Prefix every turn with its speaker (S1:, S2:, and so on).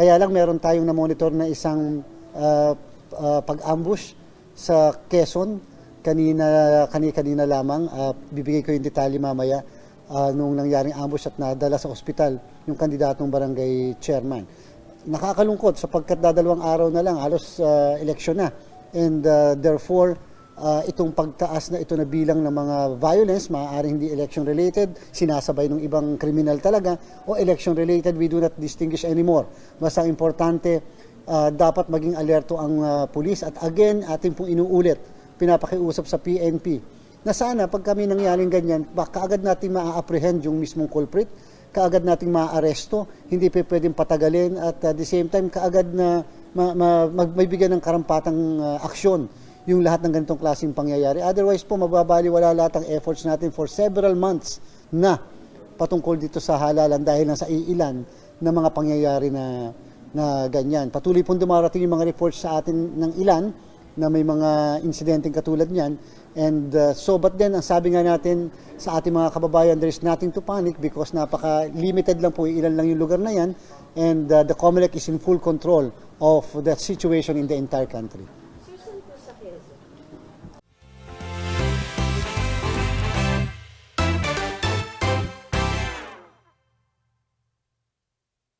S1: Kaya lang meron tayong na-monitor na isang uh, uh, pag-ambush sa Quezon kanina kanina, kanina lamang. Uh, bibigay ko yung detalye mamaya uh, nung nangyaring ambush at nadala sa ospital yung kandidatong barangay chairman. Nakakalungkot sapagkat dadalawang araw na lang halos uh, eleksyon na. And uh, therefore, uh, itong pagtaas na ito na bilang ng mga violence, maaaring hindi election related, sinasabay ng ibang kriminal talaga, o election related, we do not distinguish anymore. Basta importante, uh, dapat maging alerto ang uh, pulis. At again, ating pong inuulit, pinapakiusap sa PNP, na sana pag kami nangyaring ganyan, baka agad natin ma-apprehend yung mismong culprit, kaagad nating maaresto, hindi pa pwedeng patagalin at at the same time kaagad na ma, ma, magbibigyan ng karampatang uh, aksyon yung lahat ng ganitong klaseng pangyayari. Otherwise po, mababaliwala lahat ang efforts natin for several months na patungkol dito sa halalan dahil lang sa iilan na mga pangyayari na, na ganyan. Patuloy pong dumarating yung mga reports sa atin ng ilan na may mga insidenteng katulad niyan. And uh, so, but then, ang sabi nga natin sa ating mga kababayan, there is nothing to panic because napaka-limited lang po, ilan lang yung lugar na yan. And uh, the COMELEC is in full control of the situation in the entire country.